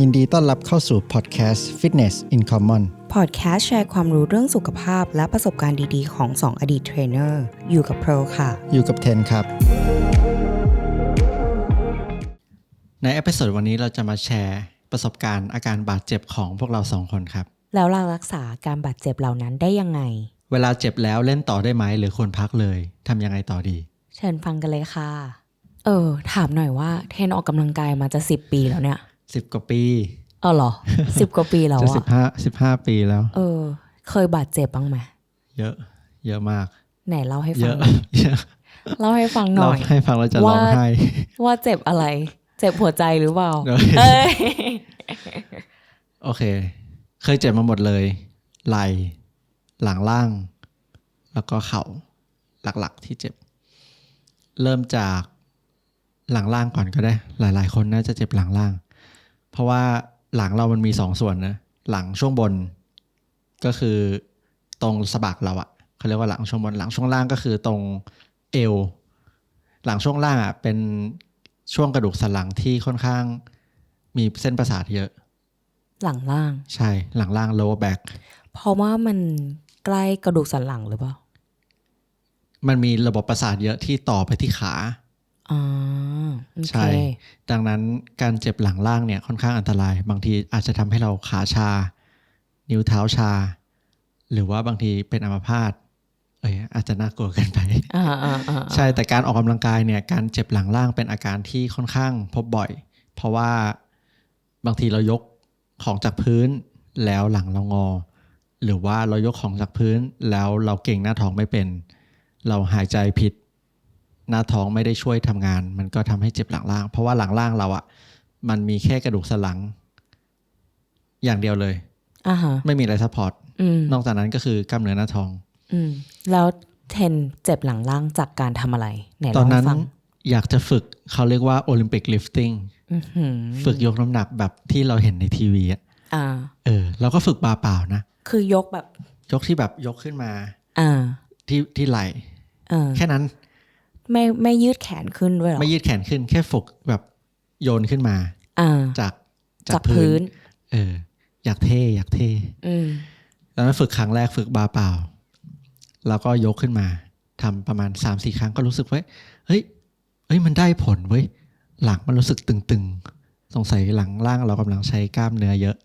ยินดีต้อนรับเข้าสู่พอดแคสต์ Fitness in Common พอดแคสต์แชร์ความรู้เรื่องสุขภาพ และประสบการณ์ดีๆ ของ 2 อดีตเทรนเนอร์ อยู่กับโปรค่ะ อยู่กับเทนครับ ในเอพิโซดวันนี้เราจะมาแชร์ประสบการณ์อาการบาดเจ็บของพวกเราสองคนครับ แล้วเรารักษาการบาดเจ็บเหล่านั้นได้ยังไง เวลาเจ็บแล้วเล่นต่อได้ไหมหรือควรพักเลยทำยังไงต่อดี เชิญฟังกันเลยค่ะ เออ ถามหน่อยว่าเทรนออกกำลังกายมาจะ10ปีแล้วเนี่ย 10กว่าปีเออเหรอ10กว่าปีแล้วจะอะ15 15ปีแล้ว เออ เคยบาดเจ็บบ้างไหมเยอะ เยอะมาก ไหนเล่าให้เยฟังอะเยอะเล่าให้ฟังหเราน่อยให้ฟังเราจะร้องว่าไห้ว่าเจ็บอะไร เจ็บหัวใจหรือเปล่าเดี๋ยวเอ้ยโอเค เคยเจ็บมาหมดเลย ไหล่หลังล่าง แล้วก็เข่าหลักๆที่เจ็บ เริ่มจากหลังล่างก่อนก็ได้ หลาย ๆ คนน่าจะเจ็บหลังล่าง เพราะว่าหลังเรามันมีสองส่วนนะ หลังช่วงบนก็คือตรงสะบักเราอะเขาเรียกว่าหลังช่วงบนหลังช่วงล่างก็คือตรงเอว หลังช่วงล่างอะเป็นช่วงกระดูกสันหลังที่ค่อนข้างมีเส้นประสาทเยอะ หลังล่าง ใช่หลังล่าง lower back เพราะว่ามันใกล้กระดูกสันหลังหรือเปล่า มันมีระบบประสาทเยอะที่ต่อไปที่ขาอ่าโอเค ใช่ ดังนั้นการเจ็บหลังล่างเนี่ยค่อนข้างอันตราย บางทีอาจจะทำให้เราขาชา นิ้วเท้าชา หรือว่าบางทีเป็นอัมพาตเอ้ยอาจจะน่ากลัวเกินไปอ่าอ่าอ่าใช่แต่การออกกำลังกายเนี่ยการเจ็บหลังล่างเป็นอาการที่ค่อนข้างพบบ่อย เพราะว่าบางทีเรายกของจากพื้นแล้วหลังเรางอ หรือว่าเรายกของจากพื้นแล้วเราเก่งหน้าท้องไม่เป็น เราหายใจผิด หน้าท้องไม่ได้ช่วยทำงาน มันก็ทำให้เจ็บหลังล่าง เพราะว่าหลังล่างเราอะมันมีแค่กระดูกสันหลัง อย่างเดียวเลยอ่าฮะไม่มีอะไรซัพพอร์ตอืมนอกจากนั้นก็คือกล้ามเนื้อหน้าท้อง อืมแล้วเทนเจ็บหลังล่างจากการทำอะไรไหนตอนเล่านั้นให้ฟังอยากจะฝึกเขาเรียกว่าโอลิมปิกลิฟติ้งอื้อหือฝึกยกน้ำหนักแบบที่เราเห็นในทีวีอะอ่าเออ เราก็ฝึกบาเปล่านะ คือยกแบบ ยกที่แบบยกขึ้นมา อ่า ที่ที่ไหล่เออแค่นั้น ไม่ไม่ยืดแขนขึ้นด้วยเหรอ ไม่ยืดแขนขึ้น แค่ฝึกแบบโยนขึ้นมาอ่าจากจากพื้น เออ อยากเท่อยากเท่อืมตอนนั้นฝึกครั้งแรกฝึกบาเปล่า แล้วก็ยกขึ้นมาทำประมาณ3าสี่ครั้งก็รู้สึกว่าเฮ้ยเฮ้ยมันได้ผลเว้ยหลังมันรู้สึกตึงๆ สงสัยหลังล่างเรากำลังใช้กล้ามเนื้อเยอะ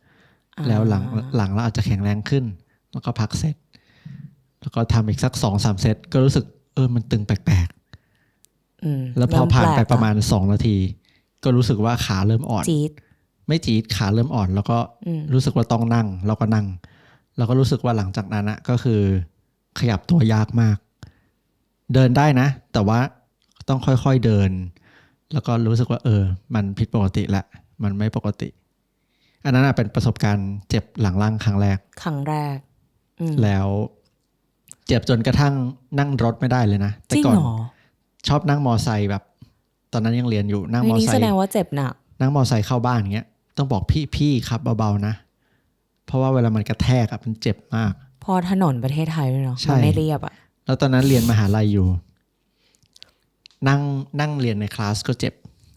อ่าแล้วหลังหลังเราอาจจะแข็งแรงขึ้น แล้วก็พักเซตแล้วก็ทำอีกสักสองสามเซตก็รู้สึกเออมันตึงแปลกอืมๆ แล้วพอเริ่มผ่านไปแลกประมาณสองนาที ก็รู้สึกว่าขาเริ่มอ่อนจี๊ดไม่จี๊ดขาเริ่มอ่อน แล้วก็อืมรู้สึกว่าต้องนั่งเราก็นั่ง แล้วก็รู้สึกว่าหลังจากนั้นอะก็คือ ขยับตัวยากมาก เดินได้นะ แต่ว่าต้องค่อยๆเดิน แล้วก็รู้สึกว่า เออ มันผิดปกติละ มันไม่ปกติ อันนั้นอะเป็นประสบการณ์เจ็บหลังล่างครั้งแรก ครั้งแรกอืมแล้ว เจ็บจนกระทั่งนั่งรถไม่ได้เลยนะจแต่ริงก่อนเหรอ ชอบนั่งมอไซค์แบบ ตอนนั้นยังเรียนอยู่นั่งเฮ้ยมอนี่ไซแสค์ดงว่าเจ็บหนักนั่งมอไซค์เข้าบ้านอย่างเงี้ยต้องบอกพี่พี่ครับเบาๆนะ เพราะว่าเวลามันกระแทกอะมันเจ็บมาก พอถนนประเทศไทยด้วยเนาะใช่มันไม่เรียบอะแล้วตอนนั้นเรียนมหาลัยอยู่ นั่งนั่งเรียนในคลาสก็เจ็บ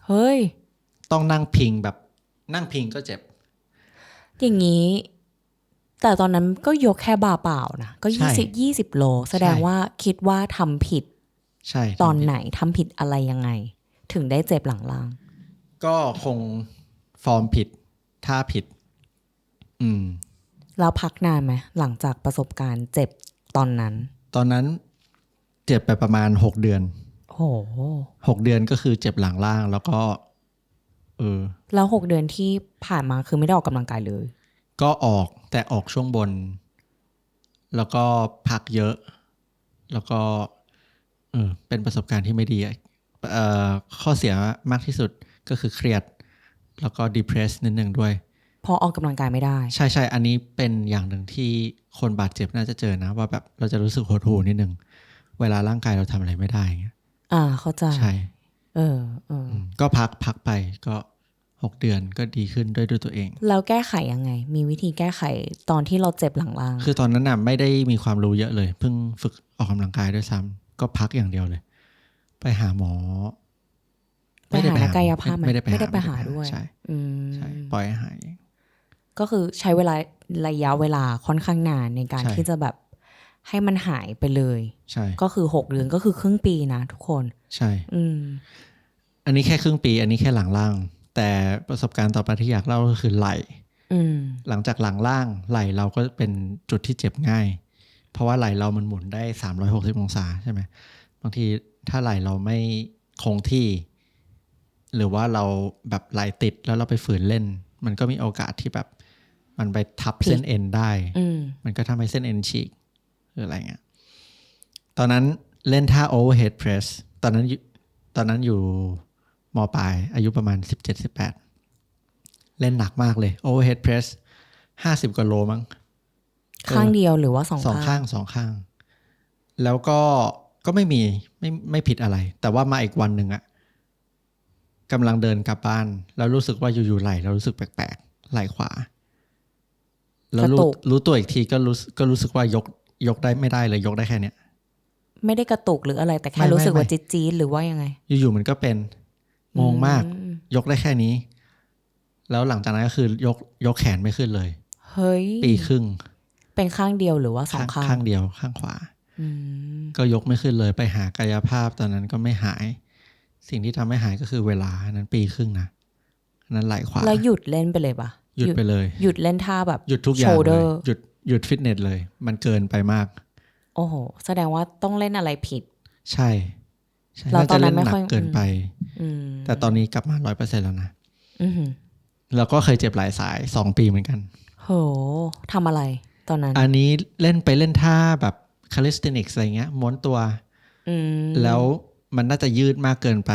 เฮ้ย ต้องนั่งพิงแบบ นั่งพิงก็เจ็บ อย่างนี้ แต่ตอนนั้นก็ยกแค่บาเปล่านะ ก็ใช่ยี่สิบยี่สิบโล แสดงใช่ว่าคิดว่าทำผิด ใช่ตอนไหนทำผิดอะไรยังไง ถึงได้เจ็บหลังล่าง ก็คงฟอร์มผิดท่าผิด อืมแล้วพักนานไหมหลังจากประสบการณ์เจ็บตอนนั้น ตอนนั้นเจ็บไปประมาณหกเดือนโหหกเดือนก็คือเจ็บหลังล่างแล้วก็เออแล้วหกเดือนที่ผ่านมาคือไม่ได้ออกกำลังกายเลย ก็ออกแต่ออกช่วงบน แล้วก็พักเยอะ แล้วก็ เออเป็นประสบการณ์ที่ไม่ดีอะเอ่อข้อเสียมากที่สุดก็คือเครียด แล้วก็ depress นิดนึงด้วย พอออกกำลังกายไม่ได้ ใช่ใช่อันนี้เป็นอย่างหนึ่งที่คนบาดเจ็บน่าจะเจอนะ ว่าแบบเราจะรู้สึกหดหู่นิดนึงเวลาร่างกายเราทำอะไรไม่ได้อย่างเงี้ยอ่าเข้าใจใช่เออเอออืมก็พักพักไปก็หกเดือนก็ดีขึ้นด้วยด้วยตัวเอง แล้วแก้ไขยังไง มีวิธีแก้ไขตอนที่เราเจ็บหลังล่าง คือตอนนั้นน่ะไม่ได้มีความรู้เยอะเลย เพิ่งฝึกออกกำลังกายด้วยซ้ำ ก็พักอย่างเดียวเลย ไปหาหมอไปหานักกายภาพไหมไม่ได้ไปหาไม่ได้ไปหาด้วยใช่อืมใช่ปล่อยให้หายเองก็คือใช้เวลาระยะเวลาค่อนข้างนานในการใช่ที่จะแบบให้มันหายไปเลย ใช่ ก็คือหกเดือนก็คือครึ่งปีนะทุกคน ใช่ อืม อันนี้แค่ครึ่งปี อันนี้แค่หลังล่าง แต่ประสบการณ์ต่อไปที่อยากเล่าก็คือไหล่อืมหลังจากหลังล่างไหล่เราก็เป็นจุดที่เจ็บง่าย เพราะว่าไหล่เรามันหมุนได้ 360 องศาใช่ไหมบางทีถ้าไหล่เราไม่คงที่ หรือว่าเราแบบไหล่ติดแล้วเราไปฝืนเล่น มันก็มีโอกาสที่แบบมันไปทับเส้นเอ็นได้อืมมันก็ทำให้เส้นเอ็นฉีกหรืออะไรเงี้ย ตอนนั้นเล่นท่า overhead press ตอนนั้นอยู่ตอนนั้นอยู่มปลาย อายุประมาณ 17-18 เล่นหนักมากเลย overhead press 50กว่าโลมั้ง ข้างเดียวหรือว่าสองสองข้างสองข้าง แล้วก็ก็ไม่มีไม่ไม่ผิดอะไร แต่ว่ามาอีกวันหนึ่งอะกำลังเดินกลับบ้าน แล้วรู้สึกว่าอยู่ๆไหลเรารู้สึกแปลกๆไหลขวา แล้วรู้รู้ตัวอีกทีก็รู้ก็รู้สึกว่ายกยกได้ไม่ได้เลยยกได้แค่เนี้ยไม่ได้กระตุกหรืออะไร แต่แค่ไม่รู้สึกไม่ว่าจี๊ดจี๊ดหรือว่ายังไง อยู่ๆมันก็เป็นงงมากอืยกได้แค่นี้ แล้วหลังจากนั้นก็คือยกยกแขนไม่ขึ้นเลย เฮ้ยปีครึ่ง เป็นข้างเดียวหรือว่าสองข้างข้างข้างเดียวข้างขวาอืมก็ยกไม่ขึ้นเลยไปหากายภาพตอนนั้นก็ไม่หาย สิ่งที่ทำให้หายก็คือเวลาอันนั้นปีครึ่งนะอันนั้นไหลขวาแล้วหยุดเล่นไปเลยปะหยุดไปเลย หยุดเล่นท่าแบบหยุดทุกอย่างเลย shoulder หยุดหยุดฟิตเนสเลย มันเกินไปมาก โอ้โห แสดงว่าต้องเล่นอะไรผิด ใช่ใช่เราน่าตอจะนนั้เล่นนไม่หนัค่อยกเกินไปอืมแต่ตอนนี้กลับมาร้อยเปอร์เซ็นแล้วนะอือหือแล้วก็เคยเจ็บหลายสายสองปีเหมือนกันโหทำอะไร ตอนนั้น อันนี้เล่นไปเล่นท่าแบบคาลิสเทนิกอะไรเงี้ยม้วนตัวอืมแล้วมันน่าจะยืดมากเกินไป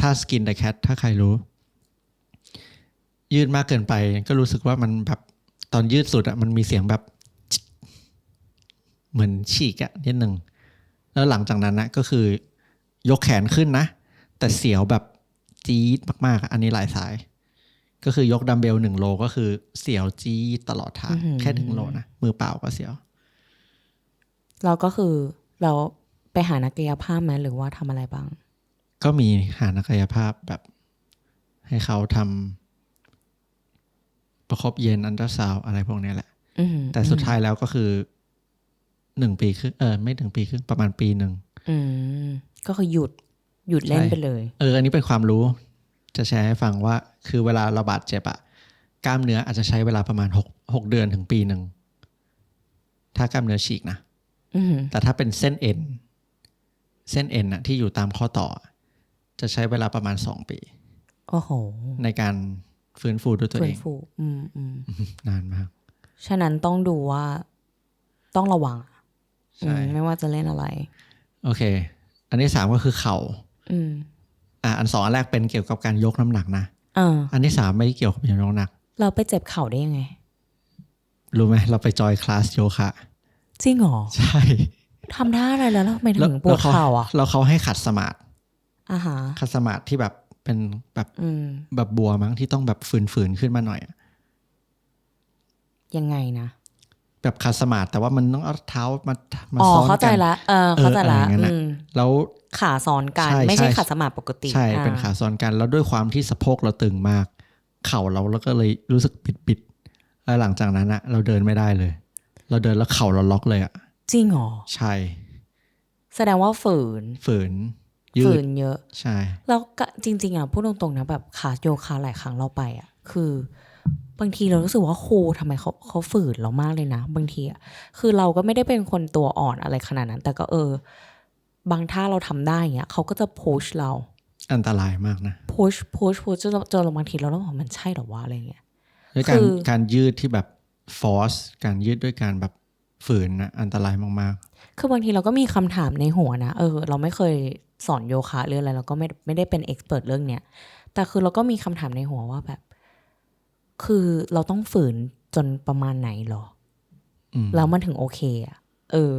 ถ้าสกิน the cat ถ้าใครรู้ ยืดมากเกินไป ก็รู้สึกว่ามันแบบตอนยืดสุดอะมันมีเสียงแบบ เหมือนฉีกอะนิดหนึ่งแล้วหลังจากนั้นนะก็คือยกแขนขึ้นนะ แต่เสียวแบบจี๊ดมากๆอะอันนี้หลายสาย ก็คือยกดัมเบลหนึ่งโลก็คือเสียวจี๊ดตลอดทางแค่หนึ่งโลนะ มือเปล่าก็เสียว เราก็คือเราไปหานักกายภาพไหมหรือว่าทำอะไรบ้าง ก็มีหานักกายภาพแบบ ให้เขาทำประคบเย็นอันตราซาวอะไรพวกเนี้ยแหละอือหือแต่สุดท้ายแล้วก็คือหนึ่งปีครึ่งเออไม่ถึงปีครึ่งประมาณปีหนึ่งอืมก็คือหยุดหยุดเล่นใช่ไปเลย เออ อันนี้เป็นความรู้ จะแชร์ให้ฟังว่า คือเวลาเราบาดเจ็บอะกล้ามเนื้ออาจจะใช้เวลาประมาณหกหกเดือนถึงปีหนึ่ง ถ้ากล้ามเนื้อฉีกนะอือหือแต่ถ้าเป็นเส้นเอ็น เส้นเอ็นอะที่อยู่ตามข้อต่อ จะใช้เวลาประมาณสองปี โอ้โห ในการฟื้นฟูด้วยตัวฟื้เอนงฟูอืมอืมนานมาก ฉะนั้นต้องดูว่าต้องระวังใช่อืมไม่ว่าจะเล่นอะไร โอเค อันที่สามก็คือเข่าอืม อะอันสองอันแรกเป็นเกี่ยวกับการยกน้ำหนักนะอ่าอันที่สามไม่เกี่ยวกับการยกน้ำหนัก เราไปเจ็บเข่าได้ยังไง รู้ไหมเราไปจอยคลาสโยคะจริงเหรอ ใช่ทำท่าอะไรแล้วทำไมถึแล้วงปวดเข่าอะแล้วเขาให้ขัดสมาธิอ่าฮะขัดสมาธิที่แบบเป็นแบบอืมแบบบัวมั้งที่ต้องแบบฝืนๆขึ้นมาหน่อยอะยังไงนะ แบบขัดสมาธิแต่ว่ามันต้องเอาเท้ามามาอ๋อซ้อนเข้าใจกันละเออเข้าใจละเอออะไรอย่างนั้นอืน่ะมแล้วขาซ้อนกันใช่ไม่ใช่ใช่ขาสมาธิปกติ ใช่อ่เป็นขาซ้อนกัน แล้วด้วยความที่สะโพกเราตึงมาก เข่าเราแล้วก็เลยรู้สึกปิดๆแล้วหลังจากนั้นอะเราเดินไม่ได้เลย เราเดินแล้วเข่าเราล็อกเลยอะจริงเหรอใช่ แสดงว่าฝืน ฝืนยืฝืดนเยอะ ใช่ แล้วก็จริง ๆอะพูดตรงๆนะแบบคลาสโยคะหลายครั้งเราไปอะคือ บางทีเรารู้สึกว่าครูทำไมเขาเขาฝืนเรามากเลยนะ บางทีอะคือเราก็ไม่ได้เป็นคนตัวอ่อนอะไรขนาดนั้น แต่ก็เออ บางท่าเราทำได้เงี้ยเขาก็จะพุชเรา อันตรายมากนะพุชพุชพุชจนเราจนเราบางทีเราต้องบอกมันใช่เหรอวะอะไรเงี้ยด้วยการคือการยืดที่แบบฟอสการยืดด้วยการแบบฝืนนะอันตรายมากคือบางทีเราก็มีคำถามในหัวนะ เออ เราไม่เคยสอนโยคะหรืออะไรเราก็ไม่ไม่ได้เป็นเอ็กซ์เพรสเรื่องเนี้ยแต่คือเราก็มีคำถามในหัวว่าแบบ คือเราต้องฝืนจนประมาณไหนหรอๆอืมแล้วมันถึงโอเคอะเออ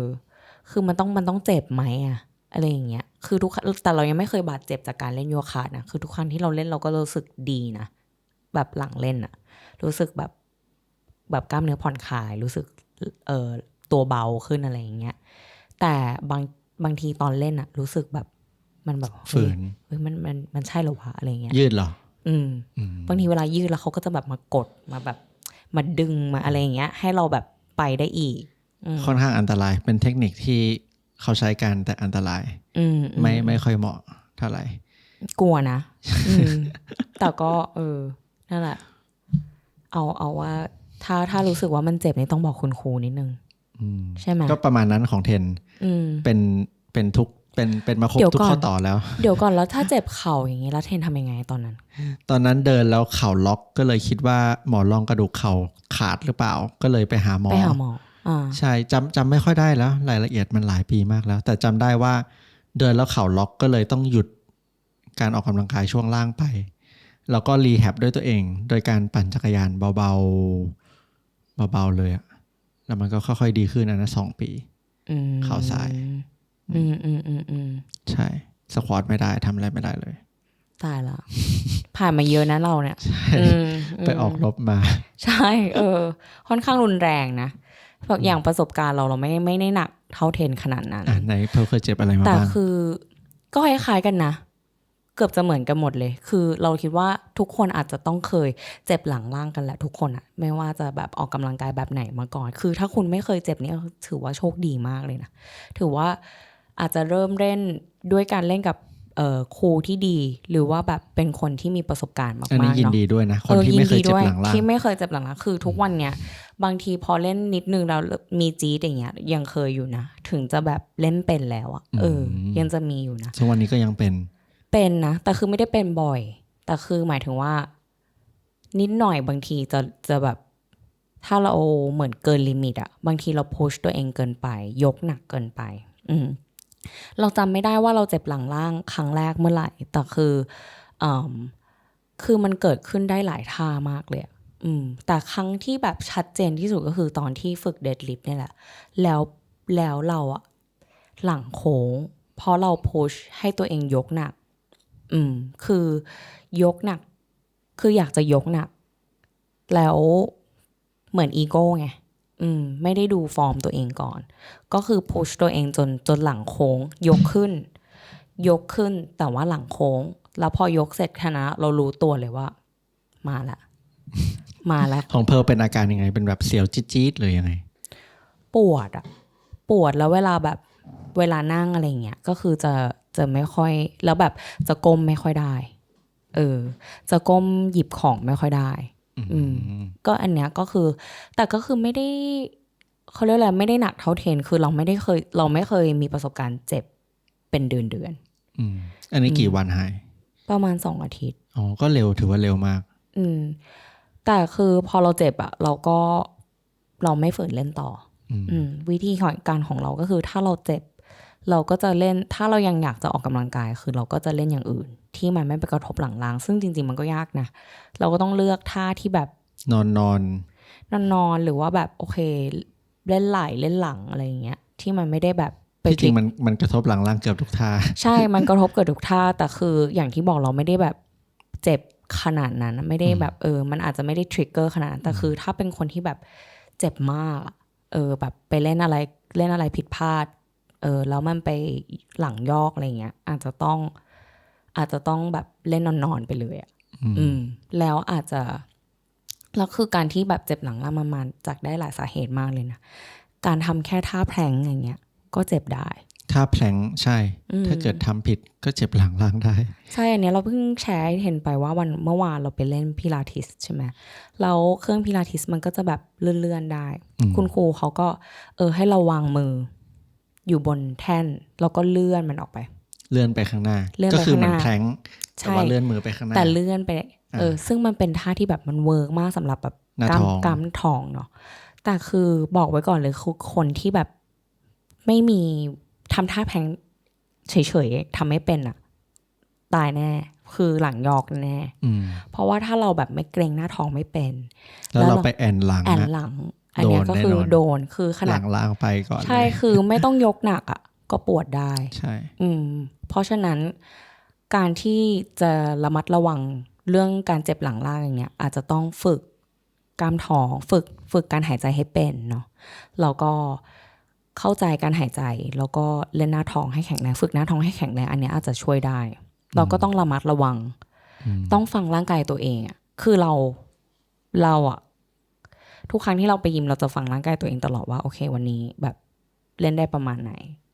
คือมันต้องมันต้องเจ็บไหมอะอะไรอย่างเงี้ย คือทุกครั้งแต่เรายังไม่เคยบาดเจ็บจากการเล่นโยคะนะ คือทุกครั้งที่เราเล่นเราก็รู้สึกดีนะ แบบหลังเล่นอะรู้สึกแบบแบบกล้ามเนื้อผ่อนคลาย รู้สึก เออตัวเบาขึ้นอะไรอย่างเงี้ย แต่บางบางทีตอนเล่นอะรู้สึกแบบมันแบบฝืเฮ้ยนเฮ้ยมันมันมันใช่เหรอวะอะไรเงี้ยยืดเหรอ อืมอืมบางทีเวลายืดแล้วเขาก็จะแบบมากดมาแบบ มาดึงมาอะไรอย่างเงี้ย ให้เราแบบไปได้อีกอืมค่อนข้างอันตรายเป็นเทคนิคที่เขาใช้กันแต่อันตราย อืมไม่ไม่ค่อยเหมาะเท่าไหร่ กลัวนะอืมแต่ก็ เออ นั่นแหละ เอาเอาว่า ถ้าถ้ารู้สึกว่ามันเจ็บนี่ต้องบอกคุณครูนิดนึงอืมใช่ไหมก็ประมาณนั้นของเทนอืมเป็นเป็นทุก เป็นเป็นมาครบเดี๋ยวทุกก่อนข้อต่อแล้ว เดี๋ยวก่อนแล้วถ้าเจ็บเข่าอย่างงี้แล้วเทนทำยังไงตอนนั้น ตอนนั้นเดินแล้วเข่าล็อกก็เลยคิดว่าหมอนรองกระดูกเข่าขาดหรือเปล่า ก็เลยไปหาหมอไปหาหมออ่าใช่จำจำไม่ค่อยได้แล้ว รายละเอียดมันหลายปีมากแล้ว แต่จำได้ว่าเดินแล้วเข่าล็อกก็เลยต้องหยุดการออกกำลังกายช่วงล่างไป แล้วก็รีแฮบด้วยตัวเอง โดยการปั่นจักรยานเบาๆเบาๆเลยอะแล้วมันก็ค่อยๆดีขึ้นอันนั้นสองปีอืมเข่าซ้าย อืมอืมอืมอืมใช่สควอตไม่ได้ทำอะไรไม่ได้เลย ตายละผ่านมาเยอะนะเราเนี่ยอืมไปออกรบมา ใช่ เออ ค่อนข้างรุนแรงนะแบบอย่างประสบการณ์เราเราไม่ไม่ได้หนักเท่าเทนขนาดนั้นอะไหนเพลเคยเจ็บอะไรมาแต่บ้างคือก็คล้ายๆกันนะเกือบจะเหมือนกันหมดเลย คือเราคิดว่าทุกคนอาจจะต้องเคยเจ็บหลังล่างกันแหละทุกคนอะไม่ว่าจะแบบออกกำลังกายแบบไหนมาก่อน คือถ้าคุณไม่เคยเจ็บเนี่ยถือว่าโชคดีมากเลยนะ ถือว่า อาจจะเริ่มเล่นด้วยการเล่นกับเอ่อครูที่ดี หรือว่าแบบเป็นคนที่มีประสบการณ์มากอันนี้ๆยินเนาะดีด้วยนะ คนที่ไม่เคยเจ็บหลังล่างที่ไม่เคยเจ็บหลังล่างคือทุกวันเนี้ยบางทีพอเล่นนิดนึงแล้วมีจี๊ดอย่างเงี้ยยังเคยอยู่นะ ถึงจะแบบเล่นเป็นแล้วอะเออ ยังจะมีอยู่นะซึ่งวันนี้ก็ยังเป็นเป็นนะแต่คือไม่ได้เป็นบ่อย แต่คือหมายถึงว่า นิดหน่อยบางทีจะจะแบบถ้าเราเหมือนเกินลิมิตอะบางทีเราพุชตัวเองเกินไป ยกหนักเกินไป อืม เราจำไม่ได้ว่าเราเจ็บหลังล่างครั้งแรกเมื่อไหร่ แต่คืออคือมันเกิดขึ้นได้หลายท่ามากเลยอืม แต่ครั้งที่แบบชัดเจนที่สุดก็คือตอนที่ฝึกเดดลิฟต์เนี่ยแหละ แล้วแล้วเราอะหลังโค้ง เพราะเราพุชให้ตัวเองยกหนัก อืม คือยกหนัก คืออยากจะยกหนัก แล้วเหมือนอีโก้ไง อืมไม่ได้ดูฟอร์มตัวเองก่อน ก็คือพุชตัวเองจนจนหลังโค้ง ยกขึ้น ยกขึ้นแต่ว่าหลังโค้ง แล้วพอยกเสร็จคณะ เรารู้ตัวเลยว่า มาละ มาแล้วของเพลเป็นอาการยังไง เป็นแบบเสียวจี๊ดๆหรือยังไง ปวดอะปวดแล้วเวลาแบบเวลานั่งอะไรเงี้ยก็คือจะจะไม่ค่อย แล้วแบบจะก้มไม่ค่อยได้ เออ จะก้มหยิบของไม่ค่อยได้อืม ก็อันเนี้ยก็คือ แต่ก็คือไม่ได้เขาเรียกอะไรไม่ได้หนักเท่าเทรนคือเราไม่ได้เคย เราไม่เคยมีประสบการณ์เจ็บเป็นเดือนเดือนอืมอันนี้กี่วันหายๆประมาณสองอาทิตย์ อ๋อ ก็เร็วถือว่าเร็วมาก อืม แต่คือพอเราเจ็บอะเราก็เราไม่ฝืนเล่นต่อ อืมอืมวิธีของการของเราก็คือถ้าเราเจ็บ เราก็จะเล่น ถ้าเรายังอยากจะออกกำลังกาย คือเราก็จะเล่นอย่างอื่น ที่มันไม่ไปกระทบหลังล่าง ซึ่งจริง ๆ มันก็ยากนะ เราก็ต้องเลือกท่าที่แบบนอนนอนนอนๆหรือว่าแบบโอเค เล่นไหล่เล่นหลังอะไรอย่างเงี้ย ที่มันไม่ได้แบบไปที่จริงมันมันกระทบหลังล่างเกือบทุกท่า ใช่ มันกระทบกับทุกท่า แต่คืออย่างที่บอกเราไม่ได้แบบเจ็บขนาดนั้นไม่ได้แบบเออ มันอาจจะไม่ได้ทริกเกอร์ขนาดนั้นแต่คือถ้าเป็นคนที่แบบเจ็บมากอะเออแบบไปเล่นอะไรเล่นอะไรผิดพลาด เออแล้วมันไปหลังยอกอะไรเงี้ย อาจจะต้อง อาจจะต้องแบบเล่นนอนๆไปเลยอะอืมอืม แล้วอาจจะแล้วคือการที่แบบเจ็บหลังล่างมันมาจากได้หลายสาเหตุมากเลยนะ การทำแค่ท่าแพลงอย่างเงี้ย ก็เจ็บได้ถ้าแพลงก์ใช่อืมถ้าเกิดทำผิดก็เจ็บหลังล่างได้ ใช่อันเนี้ยเราเพิ่งแชร์ให้เห็นไปว่าวันเมื่อวานเราไปเล่นพิลาทิสใช่ไหมแล้วเครื่องพิลาทิสมันก็จะแบบเลื่อนๆได้อืมคุณครูเขาก็ เออให้เราวางมือ อยู่บนแท่นแล้วก็เลื่อนมันออกไป เลื่อนไปข้างหน้าเลื่อนไปก็คือเหมือนข้างหน้าแพลงก์ใช่แต่ว่าเลื่อนมือไปข้างหน้าแต่เลื่อนไปเออซึ่งมันเป็นท่าที่แบบมันเวิร์กมากสำหรับแบบหน้ากล้ามท้องกล้ามทองเนาะแต่คือบอกไว้ก่อนเลยคือคนที่แบบไม่มีทำท่าแพลงเฉยๆทำไม่เป็นอะตายแน่คือหลังยอกแน่อืมเพราะว่าถ้าเราแบบไม่เกรงหน้าท้องไม่เป็น แล้วแล้วเราเราไปแอนหลังแอนอะหลัง อันเนี้ยโดนก็คือแน่นอนโดนคือขหนาลัดงล่างไปก่อนเลยใช่คือไม่ต้องยกหนักอะ ก็ปวดได้ ใช่ อืม เพราะฉะนั้นการที่จะระมัดระวังเรื่องการเจ็บหลังล่างอย่างเงี้ย อาจจะต้องฝึกกล้ามท้องฝึกฝึกการหายใจให้เป็นเนาะแล้วก็เข้าใจการหายใจ แล้วก็เล่นหน้าท้องให้แข็งแรงฝึกหน้าท้องให้แข็งแรงอันเนี้ยอาจจะช่วยได้ เราก็ต้องระมัดระวัง ต้องฟังร่างกายตัวเองอะคือเราเราอะทุกครั้งที่เราไปยิมเราจะฟังร่างกายตัวเองตลอดว่าโอเค วันนี้แบบเล่นได้ประมาณไหน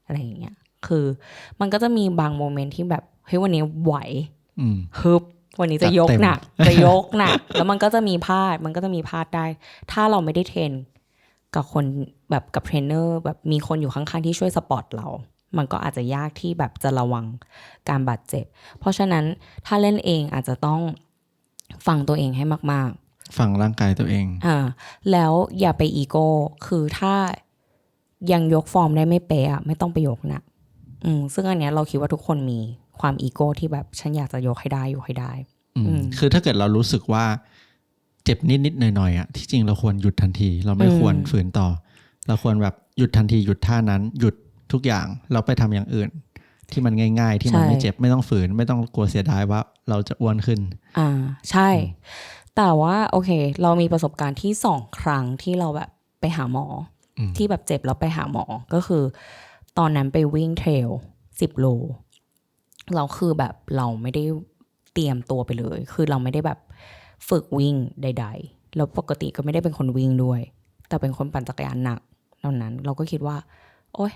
อะไรอย่างเงี้ยคือมันก็จะมีบางโมเมนต์ที่แบบเฮ้ยวันนี้ไหวอืมฮึบวันนี้จะยกจัดเต็มหนักจะยกหนักแล้วมันก็จะมีพลาดมันก็จะมีพลาดได้ ถ้าเราไม่ได้เทรนกับคนแบบกับเทรนเนอร์แบบมีคนอยู่ข้างๆที่ช่วยสปอร์ตเรา มันก็อาจจะยากที่แบบจะระวังการบาดเจ็บ เพราะฉะนั้นถ้าเล่นเองอาจจะต้องฟังตัวเองให้มากฟังร่างกายตัวเองๆอ่าแล้วอย่าไปอีโก้คือถ้า ยังยกฟอร์มได้ไม่เป๊ะอะไม่ต้องไปยกหนักอืมซึ่งอันเนี้ยเราคิดว่าทุกคนมีความอีโก้ที่แบบฉันอยากจะยกให้ได้ยกให้ได้ อืมอืมคือถ้าเกิดเรารู้สึกว่าเจ็บนิดนิดๆหน่อยหน่อยๆอะที่จริงเราควรหยุดทันที เราไม่อืมควรฝืนต่อ เราควรแบบหยุดทันทีหยุดท่านั้น หยุดทุกอย่างเราไปทำอย่างอื่น ที่มันง่าย ๆ ที่มันไม่เจ็บไม่ต้องฝืน ไม่ต้องกลัวเสียดายว่าเราจะอ้วนขึ้น อ่าใช่ แต่ว่าโอเค เรามีประสบการณ์ที่สองครั้งที่เราแบบไปหาหมออม ที่แบบเจ็บแล้วไปหาหมอ ก็คือ ตอนนั้นไปวิ่งเทรลสิบโล เราคือแบบเราไม่ได้เตรียมตัวไปเลย คือเราไม่ได้แบบฝึกวิ่งใด ๆ แล้วปกติก็ไม่ได้เป็นคนวิ่งด้วย แต่เป็นคนปั่นจักรยานหนักตอนนั้น เราก็คิดว่า โอ๊ย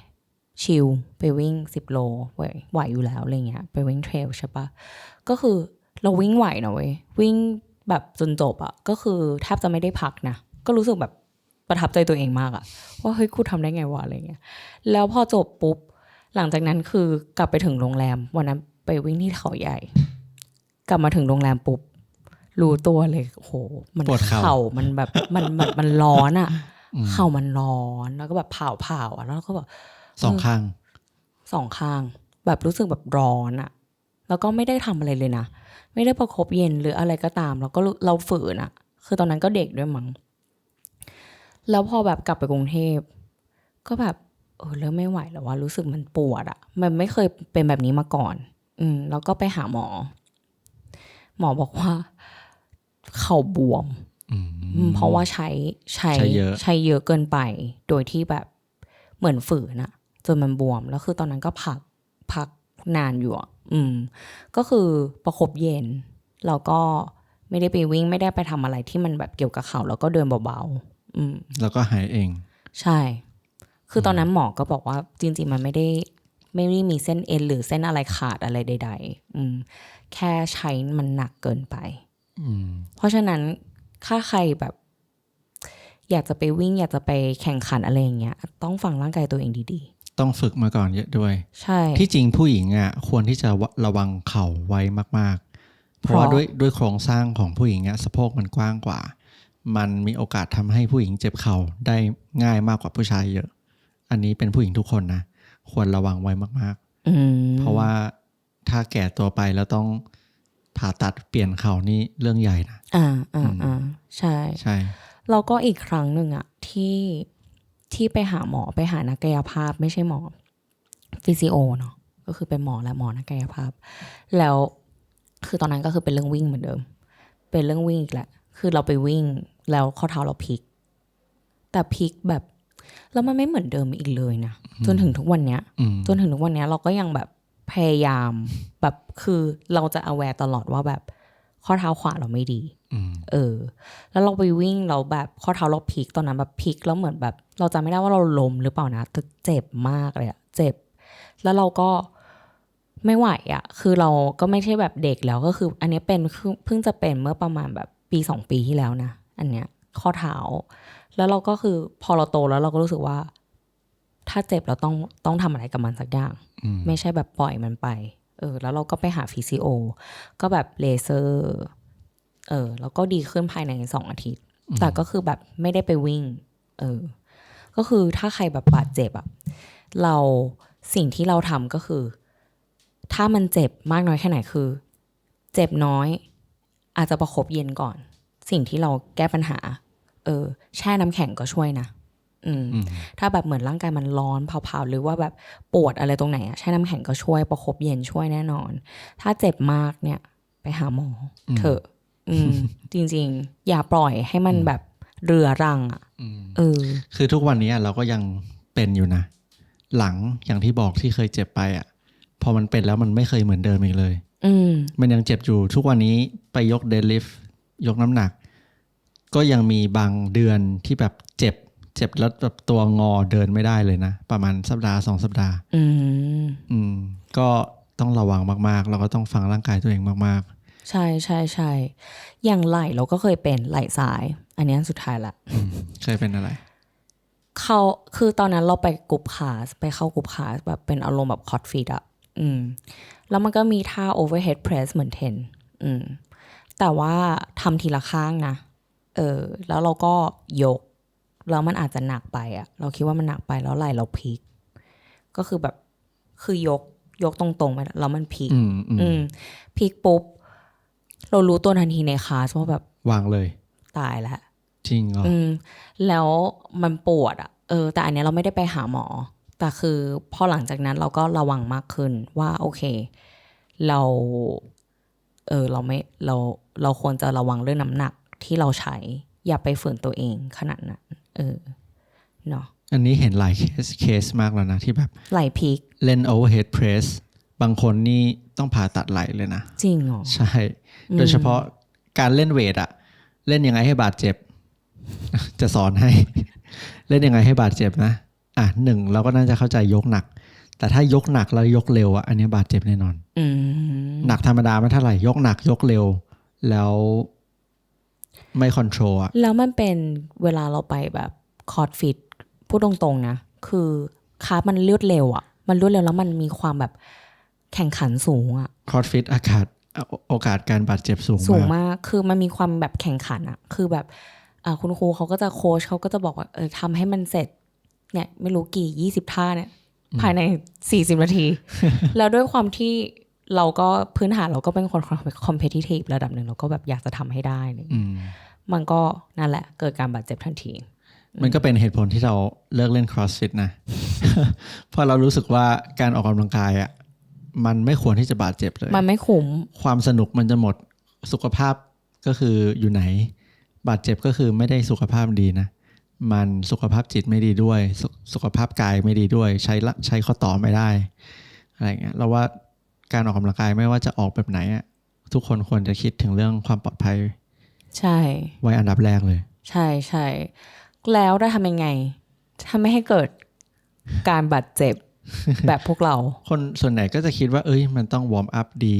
ชิลไปวิ่งสิบโลไหวไหวอยู่แล้วอะไรเงี้ย ไปวิ่งเทรลใช่ปะก็คือเราวิ่งไหวนะเว้ยวิ่งแบบจนจบอะก็คือแทบจะไม่ได้พักนะ ก็รู้สึกแบบ ประทับใจตัวเองมากอะว่าเฮ้ยกูทำได้ไงวะอะไรเงี้ยแล้วพอจบปุ๊บหลังจากนั้นคือกลับไปถึงโรงแรม วันนั้นไปวิ่งที่เขาใหญ่ กลับมาถึงโรงแรมปุ๊บรู้ตัวเลยโอ้โหมันปวดเข่าเข่ามันแบบมันมันมันร้อนอะอืมเข่ามันร้อนแล้วก็แบบเผาเผาๆอะแล้วก็แบบสองข้างสองข้าง แบบรู้สึกแบบร้อนอะแล้วก็ไม่ได้ทำอะไรเลยนะไม่ได้ประคบเย็นหรืออะไรก็ตาม แล้วก็รู้เราฝืนอะคือตอนนั้นก็เด็กด้วยมั้ง แล้วพอแบบกลับไปกรุงเทพ ก็แบบเออเริ่มไม่ไหวแล้วว่ารู้สึกมันปวดอะมันไม่เคยเป็นแบบนี้มาก่อน อืม แล้วก็ไปหาหมอ หมอบอกว่า เข่าบวมอืมอืมเพราะว่าใช้ใช้ใช้เยอะใช้เยอะเกินไป โดยที่แบบเหมือนฝืนอะจนมันบวม แล้วคือตอนนั้นก็พักพักนานอยู่อะอืม ก็คือประคบเย็น แล้วก็ไม่ได้ไปวิ่งไม่ได้ไปทำอะไรที่มันแบบเกี่ยวกับเขาแล้วก็เดินเบาๆ อืม แล้วก็หายเอง ใช่ คือตอนนั้นหมอก็บอกว่าจริง ๆ มันไม่ได้ไม่ได้มีเส้นเอ็นหรือเส้นอะไรขาดอะไรใด ๆ อืม แค่ใช้มันหนักเกินไป อืม เพราะฉะนั้นถ้าใครแบบ อยากจะไปวิ่ง อยากจะไปแข่งขันอะไรอย่างเงี้ย ต้องฟังร่างกายตัวเองดีต้องฝึกมาก่อนเยอะด้วยๆใช่ ที่จริงผู้หญิงอะควรที่จะระวังเข่าไว้มากๆเพราะว่าเพราะด้วยด้วยโครงสร้างของผู้หญิงอะสะโพกมันกว้างกว่า มันมีโอกาสทำให้ผู้หญิงเจ็บเข่าได้ง่ายมากกว่าผู้ชายเยอะ อันนี้เป็นผู้หญิงทุกคนนะ ควรระวังไว้มากอืมๆเพราะว่าถ้าแก่ตัวไปแล้วต้องผ่าตัดเปลี่ยนเข่านี่เรื่องใหญ่นะ อ่าอ่าอ่าใช่ ใช่ แล้วก็อีกครั้งหนึ่งอะที่ที่ไปหาหมอไปหานักกายภาพไม่ใช่หมอฟิสิโอเนาะก็คือเป็นหมอและหมอนักกายภาพ แล้วคือตอนนั้นก็คือเป็นเรื่องวิ่งเหมือนเดิม เป็นเรื่องวิ่งอีกแหละ คือเราไปวิ่ง แล้วข้อเท้าเราพลิก แต่พลิกแบบแล้วมันไม่เหมือนเดิมอีกเลยนะจนถึงทุกวันเนี้ยอืมจนถึงทุกวันเนี้ยเราก็ยังแบบพยายามแบบคือเราจะ aware ตลอดว่าแบบข้อเท้าขวาเราไม่ดีอืมเออ แล้วเราไปวิ่งเราแบบข้อเท้าเราพลิกตอนนั้นแบบพลิกแล้วเหมือนแบบ เราจำไม่ได้ว่าเราล้มหรือเปล่านะแต่เจ็บมากเลยอะเจ็บ แล้วเราก็ไม่ไหวอะคือเราก็ไม่ใช่แบบเด็กแล้วก็คือ อันนี้เป็นคือเพิ่งจะเป็นเมื่อประมาณแบบปีสองปีที่แล้วนะ อันเนี้ยข้อเท้า แล้วเราก็คือพอเราโตแล้วเราก็รู้สึกว่า ถ้าเจ็บเราต้องต้องทำอะไรกับมันสักอย่างอืมไม่ใช่แบบปล่อยมันไป เออ แล้วเราก็ไปหาฟิสิโอ ก็แบบเลเซอร์ เออ แล้วก็ดีขึ้นภายในสองอาทิตย์ แต่ก็คือแบบไม่ได้ไปวิ่ง เออ ก็คือถ้าใครแบบบาดเจ็บอะเราสิ่งที่เราทำก็คือ ถ้ามันเจ็บมากน้อยแค่ไหนคือ เจ็บน้อย อาจจะประคบเย็นก่อน สิ่งที่เราแก้ปัญหา เออ แช่น้ำแข็งก็ช่วยนะอืมอืม ถ้าแบบเหมือนร่างกายมันร้อนเผาๆหรือว่าแบบปวดอะไรตรงไหนอะใช้น้ำแข็งก็ช่วยประคบเย็นช่วยแน่นอน ถ้าเจ็บมากเนี่ย ไปหาหมออเถอะ อืม จริง ๆ อย่าปล่อยให้มันแบบเรือรังอะอืมเออ คือทุกวันนี้เราก็ยังเป็นอยู่นะ หลังอย่างที่บอกที่เคยเจ็บไปอะพอมันเป็นแล้วมันไม่เคยเหมือนเดิมอีกเลย อืมมันยังเจ็บอยู่ทุกวันนี้ไปยกเดดลิฟ ยกน้ำหนัก ก็ยังมีบางเดือนที่แบบเจ็บ เจ็บแล้วแบบตัวงอเดินไม่ได้เลยนะ ประมาณสัปดาห์สองสัปดาห์ อืมอืมก็ต้องระวังมากๆแล้วก็ต้องฟังร่างกายตัวเองมากใช่ใช่ใช่อย่างไหลเราก็เคยเป็นไหลซ้าย อันนี้อันสุดท้ายละๆเคยเป็นอะไรเขาคือตอนนั้นเราไปกรุ๊ปคลาสไปเข้ากรุ๊ปคลาสแบบเป็นอารมณ์แบบคอร์ดฟีดอะอืม แล้วมันก็มีท่า overhead press เหมือนเทน อืม แต่ว่าทำทีละข้างนะ เออ แล้วเราก็ยก แล้วมันอาจจะหนักไปอะเราคิดว่ามันหนักไปแล้วไหล่เราพลิก ก็คือแบบ คือยก ยกตรงๆไปแล้วมันพลิกอืมอืมอืมพลิกปุ๊บ เรารู้ตัวทันทีในคลาสว่าแบบ วางเลย ตายแล้ว จริงเหรอ อืม แล้วมันปวดอะ่ะเออ แต่อันเนี้ยเราไม่ได้ไปหาหมอ แต่คือพอหลังจากนั้นเราก็ระวังมากขึ้นว่า โอเค เรา เออ เราไม่ เรา เราควรจะระวังเรื่องน้ำหนักที่เราใช้ อย่าไปฝืนตัวเองขนาดนั้นเออเนาะอันนี้เห็นหลายเคสเคสมากแล้วนะ ที่แบบไหลพีกเล่น overhead press บางคนนี่ต้องผ่าตัดไหลเลยนะ จริงเหรอ ใช่ โดยเฉพาะการเล่นเวทอะเล่นยังไงให้บาดเจ็บ จะสอนให้ เล่นยังไงให้บาดเจ็บนะอะหนึ่งเราก็น่าจะเข้าใจยกหนัก แต่ถ้ายกหนักแล้วยกเร็วอะอันนี้บาดเจ็บแน่นอนอืมหนักธรรมดาไม่เท่าไหร่ยกหนักยกเร็ว แล้วไม่คอนโทรลอะแล้วมันเป็นเวลาเราไปแบบคอร์ดฟิตพูดตรงๆนะ คือคาร์บมันเลือดเร็วอะ่ะมันรวดเร็วแล้วมันมีความแบบแข่งขันสูงอะ่ะคอร์ดฟิตอากาศโอกาสการบาดเจ็บสูงสูงมากมากคือมันมีความแบบแข่งขันอะ่ะคือแบบอ่าคุณครูเขาก็จะโค้ชเขาก็จะบอกว่าเออทำให้มันเสร็จ เนี่ย ไม่รู้กี่ยี่สิบท่าเนี่ย ภายในสี่สิบนาที แล้วด้วยความที่ เราก็พื้นฐานเราก็เป็นคนคอมเพติทีฟระดับหนึ่งเราก็แบบอยากจะทำให้ได้อะไรอย่างเงี้ยอืมมันก็นั่นแหละ เกิดการบาดเจ็บทันที มันก็เป็นเหตุผลที่เราเลิกเล่น crossfit นะ เพราะเรารู้สึกว่าการออกกำลังกายอะมันไม่ควรที่จะบาดเจ็บเลย มันไม่คุ้มความสนุกมันจะหมดสุขภาพก็คืออยู่ไหน บาดเจ็บก็คือไม่ได้สุขภาพดีนะ มันสุขภาพจิตไม่ดีด้วยสสุขภาพกายไม่ดีด้วย ใช้ละใช้ข้อต่อไม่ได้อะไรเงี้ยเราว่า การออกกำลังกายไม่ว่าจะออกแบบไหนอะทุกคนควรจะคิดถึงเรื่องความปลอดภัย ใช่ ไว้อันดับแรกเลย ใช่ใช่แล้วได้ทำยังไงทำไม่ให้เกิดการบาดเจ็บแบบพวกเรา คนส่วนไหนก็จะคิดว่า เอ้ย มันต้องวอร์มอัพดี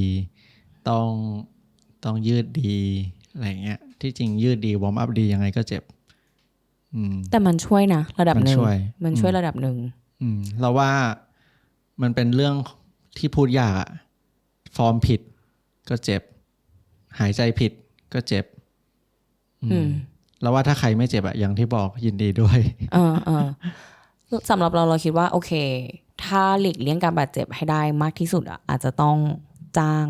ต้องต้องยืดดีอะไรเงี้ย ที่จริงยืดดีวอร์มอัพดียังไงก็เจ็บอืมแต่มันช่วยนะ ระดับหนึ่งมันช่วยมันช่วยระดับหนึ่งอืมเราว่ามันเป็นเรื่องที่พูดยากอะ ฟอร์มผิด ก็เจ็บ หายใจผิดก็เจ็บ อืมเราว่าถ้าใครไม่เจ็บอะอย่างที่บอกยินดีด้วยเออเออสำหรับเราเราคิดว่า โอเค ถ้าหลีกเลี่ยงการบาดเจ็บให้ได้มากที่สุดอะอาจจะต้องจ้าง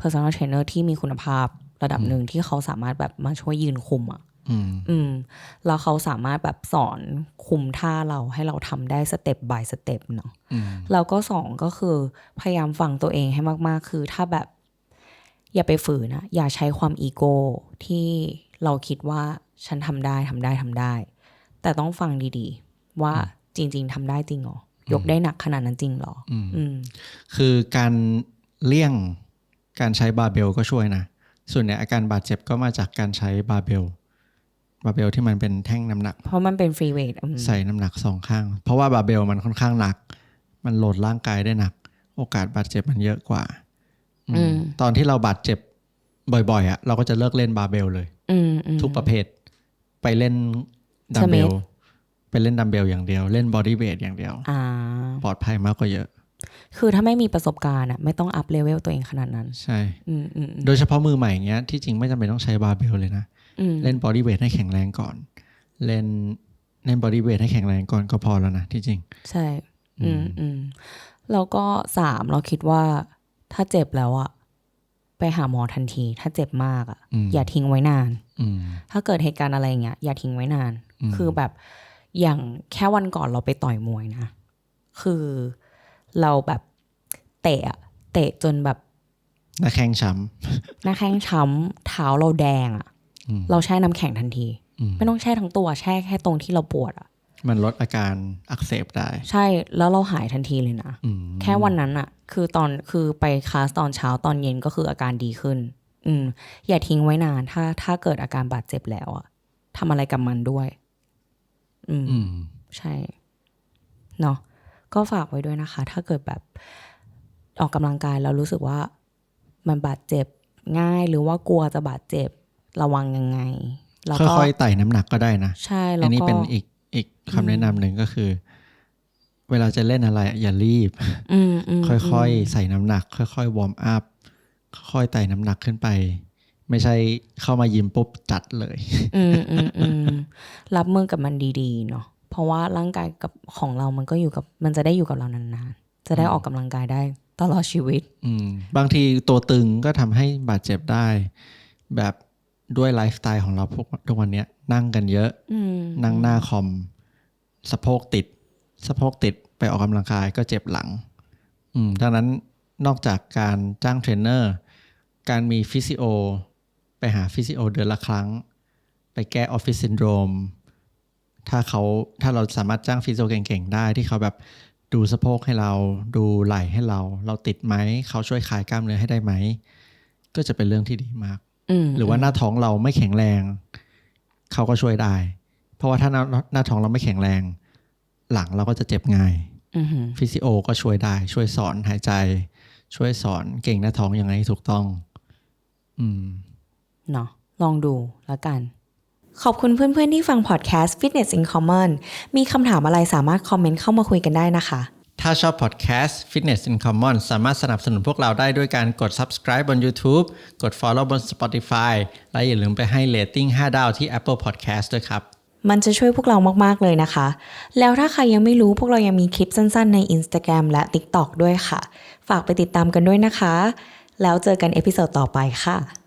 personal trainer ที่มีคุณภาพระดับหนึ่งที่เขาสามารถแบบมาช่วยยืนคุมอะ อืมอืมแล้วเขาสามารถแบบสอนคุมท่าเราให้เราทำได้สเต็ป by สเต็ปเนาะอืมแล้วก็สองก็คือพยายามฟังตัวเองให้มาก ๆ คือถ้าแบบ อย่าไปฝืนนะอย่าใช้ความอีโก้ที่เราคิดว่าฉันทำได้ทำได้ทำได้ แต่ต้องฟังดีๆ ว่าจริง ๆทำได้จริงเหรอยกได้หนักขนาดนั้นจริงเหรออืมอืมคือการเลี่ยงการใช้บาร์เบลก็ช่วยนะ ส่วนใหญ่อาการบาดเจ็บก็มาจากการใช้บาร์เบล บาร์เบลที่มันเป็นแท่งน้ำหนัก เพราะมันเป็นฟรีเวทใส่น้ำหนักสองข้าง เพราะว่าบาร์เบลมันค่อนข้างหนัก มันโหลดร่างกายได้หนัก โอกาสบาดเจ็บมันเยอะกว่าอืมตอนที่เราบาดเจ็บบ่อยๆอะ เราก็จะเลิกเล่นบาร์เบลเลยอืมอืมทุกประเภท ไปเล่นดัมเบล Smith ไปเล่นดัมเบลอย่างเดียว เล่นบอดี้เวทอย่างเดียวอ่าปลอดภัยมากกว่าเยอะ คือถ้าไม่มีประสบการณ์อะ ไม่ต้องอัพเลเวลตัวเองขนาดนั้น ใช่อืมอืมอืมโดยเฉพาะมือใหม่อย่างเงี้ยที่จริงไม่จำเป็นต้องใช้บาร์เบลเลยนะอืม เล่นบอดี้เวทให้แข็งแรงก่อน เล่นเล่นบอดี้เวทให้แข็งแรงก่อนก็พอแล้วนะที่จริง ใช่ อืมอืมแล้วก็สามเราคิดว่า ถ้าเจ็บแล้วอะไปหาหมอทันที ถ้าเจ็บมากอะอืมอย่าทิ้งไว้นานอืมถ้าเกิดเหตุการณ์อะไรอย่างเงี้ยอย่าทิ้งไว้นานอืมคือแบบอย่างแค่วันก่อนเราไปต่อยมวยนะ คือเราแบบเตะอะเตะจนแบบหน้าแข้งช้หน้าแข้งช้ำเท้าเราแดงอะอืม เราแช่น้ำแข็งทันทีอืมไม่ต้องแช่ทั้งตัวแช่แค่ตรงที่เราปวดอะมันลดอาการอักเสบได้ ใช่แล้วเราหายทันทีเลยนะอืมแค่วันนั้นอะคือตอนคือไปคลาสตอนเช้าตอนเย็นก็คืออาการดีขึ้น อืม อย่าทิ้งไว้นาน ถ้าถ้าเกิดอาการบาดเจ็บแล้วอะทำอะไรกับมันด้วยอืมอืม ใช่ เนาะ ก็ฝากไว้ด้วยนะคะ ถ้าเกิดแบบออกกำลังกายแล้วรู้สึกว่า มันบาดเจ็บง่ายหรือว่ากลัวจะบาดเจ็บ ระวังยังไงแล้วก็ค่อยๆไต่น้ำหนักก็ได้นะ ใช่แล้อัวนนี้ก็เป็นอีกอีกคำแนะนำหนึ่งก็คือ เวลาจะเล่นอะไร อย่ารีบอืมอืมค่อยๆใส่น้ำหนัก ค่อยๆวอร์มอัพค่อยๆไต่น้ำหนักขึ้นไป ไม่ใช่เข้ามายิมปุ๊บจัดเลย อืมอืมอืมรับมือกับมันดีๆเนาะเพราะว่าร่างกายกับของเรามันก็อยู่กับ มันจะได้อยู่กับเรานานๆ จะได้ออกกำลังกายได้ตลอดชีวิต อืม บางทีตัวตึงก็ทำให้บาดเจ็บได้ แบบ ด้วยไลฟ์สไตล์ของเราพวกทุกวันเนี้ยนั่งกันเยอะอืมนั่งหน้าคอม สะโพกติด สะโพกติดไปออกกำลังกายก็เจ็บหลัง อืมดังนั้นนอกจากการจ้างเทรนเนอร์ การมีฟิสิโอ ไปหาฟิสิโอเดือนละครั้ง ไปแก้ออฟฟิศซินโดรม ถ้าเขาถ้าเราสามารถจ้างฟิสิโอเก่งๆ ได้ที่เขาแบบดูสะโพกให้เรา ดูไหล่ให้เรา เราติดไหม เขาช่วยคลายกล้ามเนื้อให้ได้ไหม ก็จะเป็นเรื่องที่ดีมากอืม หรือว่าหน้าท้องเราไม่แข็งแรง เขาก็ช่วยได้ เพราะว่าถ้าหน้าหน้าท้องเราไม่แข็งแรง หลังเราก็จะเจ็บง่ายอืมฟิสิโอ ก็ช่วยได้ ช่วยสอนหายใจ ช่วยสอนเก่งหน้าท้องยังไงให้ถูกต้อง อืมเนาะลองดูแล้วกัน ขอบคุณเพื่อนๆที่ฟังพอดแคสต์ Fitness in Common มีคำถามอะไรสามารถคอมเมนต์เข้ามาคุยกันได้นะคะ ถ้าชอบพอดแคสต์ Fitness in Common สามารถสนับสนุนพวกเราได้ด้วยการกด subscribe บน YouTube กด follow บน Spotify และอย่าลืมไปให้ rating 5ดาวที่ Apple Podcast ด้วยครับ มันจะช่วยพวกเรามากๆเลยนะคะ แล้วถ้าใครยังไม่รู้พวกเรายังมีคลิปสั้นๆ ใน Instagram และ TikTok ด้วยค่ะ ฝากไปติดตามกันด้วยนะคะ แล้วเจอกันเอพิโซดต่อไปค่ะ